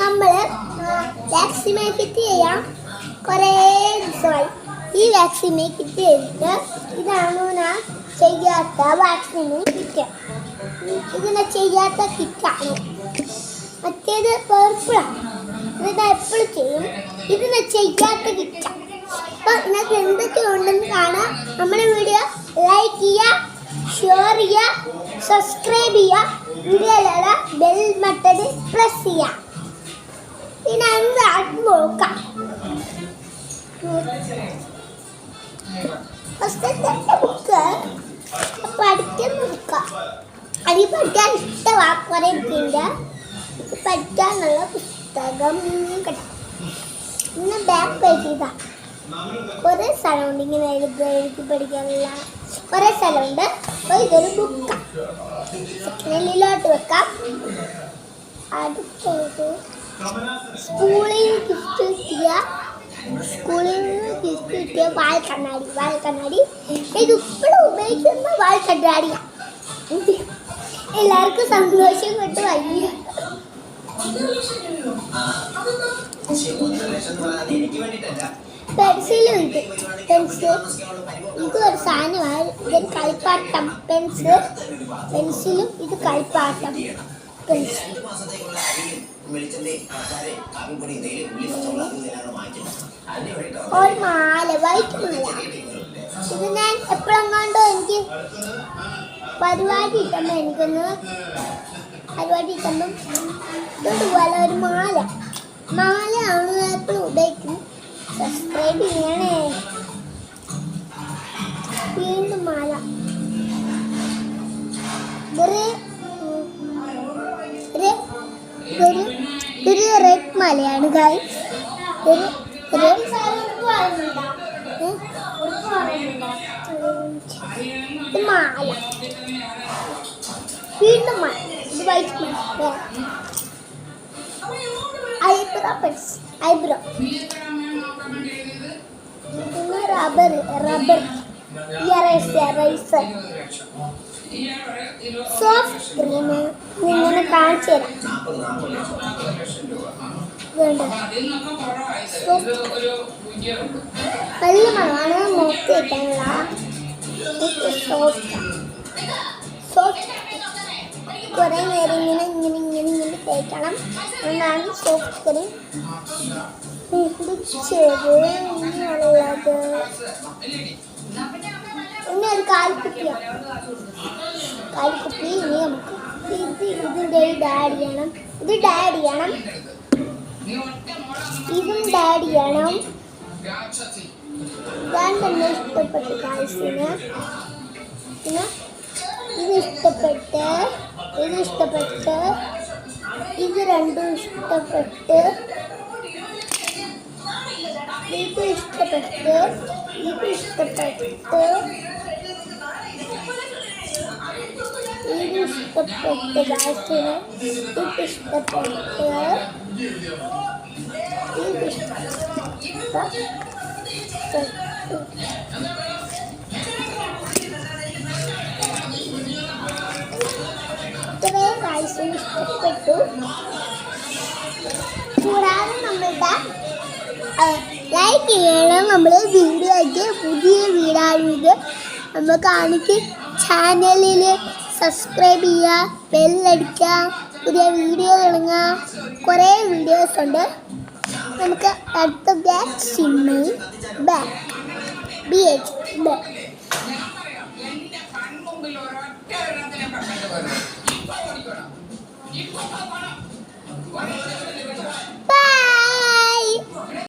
നമ്മൾ വാക്സിനേറ്റ് ചെയ്യാം. കുറേ ദിവസമായി. ഈ വാക്സിനേറ്റ് ചെയ്തിട്ട് ഇതാണ് ഞാൻ ചെയ്യാത്ത വാക്സിന് കിറ്റ് ഇതിനെ ചെയ്യാത്ത കിറ്റാണ് മറ്റേത് പേർപ്പിളാണ് ഇത് എപ്പോഴും ചെയ്യും. ഇതിനെ ചെയ്യാത്ത കിറ്റാണ് അപ്പം ഇതിനകത്ത് എന്തൊക്കെ ഉണ്ടെന്ന് കാണാം. നമ്മുടെ വീഡിയോ ലൈക്ക് ചെയ്യുക ഷെയർ ചെയ്യുക സബ്സ്ക്രൈബ് ചെയ്യുക. നോക്കാം. ബുക്ക് പഠിക്കുന്ന ബുക്കാണ് അത് പഠിക്കാൻ ഇഷ്ടമാണ് കുറേ ബുക്കിന്റെ പഠിക്കാനുള്ള പുസ്തകം കേട്ടോ. ഇന്ന് ബാക്ക് പേജ് ഇതാ. കുറേ സ്ഥലമുണ്ട് ഇങ്ങനെ എഴുതി എഴുതി പഠിക്കാനുള്ള. കുറേ സ്ഥലമുണ്ട്. അപ്പോൾ ഇതൊരു ബുക്കാണ് സെക്കൻഡിലോട്ട് വെക്കാം. അടുത്തത് സ്കൂളിൽ ഗിഫ്റ്റ് കിട്ടിയ സ്കൂളിൽ ഗിഫ്റ്റ് കിട്ടിയ വാൽ കണ്ണാടി വാൽ കണ്ണാടി. ഇത് ഇപ്പോഴും ഉപയോഗിക്കുന്ന വാൽ കണ്ണാടിയാണ് എല്ലാവർക്കും സന്തോഷം കൊണ്ട് വയ്യ. പെൻസിലും പെൻസിൽ. ഇത് ഒരു ഇത് കളിപ്പാട്ടം. പെൻസിൽ. പെൻസിലും ഇത് കളിപ്പാട്ടം. പെൻസിൽ ഒരു മാല വൈറ്റ് മാല ഇത് ഞാൻ എപ്പോഴെങ്ങാണ്ടോ എനിക്ക് പരിപാടി ഇട്ടുമ്പോൾ എനിക്കൊന്ന് പരിപാടി ഇട്ടുമ്പം ഇതുപോലെ ഒരു മാല മാലയാണ് എപ്പോഴും ഉപയോഗിക്കുന്നത് സബ്സ്ക്രൈബ് ചെയ്യണേ. വീണ്ടും മാല മലയാണ് ഗായ് ഒരു ഒരു മാല. വീണ്ടും ഇത് white eyebrow rubber rubber soft cream ഇങ്ങനെ കാണിച്ചു തരാം നല്ല മണമാണ് മുഖത്ത് സോഫ്റ്റ് കുറേ നേരം ഇങ്ങനെ ഇങ്ങനെ ഇങ്ങനെ ഇങ്ങനെ തേക്കണം. എന്നാണ് സോഫ്റ്റ് ക്രീം ഇത് ചെറു ഇനിയുള്ളത് ഇനി ഒരു കാൽക്കുപ്പിയാണ് കാൽക്കുപ്പി ഇനി നമുക്ക് ഇത് ഇതിന്റെ ഡാഡ് ചെയ്യണം. ഇത് ഡാഡ് ചെയ്യണം. ഇതും ഡാഡിയാണ് ഞാൻ തന്നെ ഇഷ്ടപ്പെട്ടു കാഴ്ച ഇത് ഇഷ്ടപ്പെട്ട് ഇത് ഇഷ്ടപ്പെട്ട് ഇത് രണ്ടും ഇഷ്ടപ്പെട്ട് ഇത് ഇഷ്ടപ്പെട്ട് ഇത് ഇഷ്ടപ്പെട്ട് ഇത് ഇഷ്ടപ്പെട്ട് ഇഷ്ടപ്പെട്ട് ഇത് ഇഷ്ടപ്പെട്ട്. ഇത്രയും കാഴ്ച ഇഷ്ടപ്പെട്ടു കൂടാതെ നമ്മളുടെ ലൈക്ക് ചെയ്യണം നമ്മൾ വീഡിയോയ്ക്ക് പുതിയ വീടാണിത്. നമ്മൾ കാണിക്ക്. ചാനലിൽ സബ്സ്ക്രൈബ് ചെയ്യുക ബെല്ലടിക്കുക പുതിയ വീഡിയോ തുടങ്ങുക കുറേ വീഡിയോസ് ഉണ്ട്. നമുക്ക് അടുത്ത ബാക്ക് സിമ്മിൽ ബാക്ക് ബി എച്ച് ബാക്ക്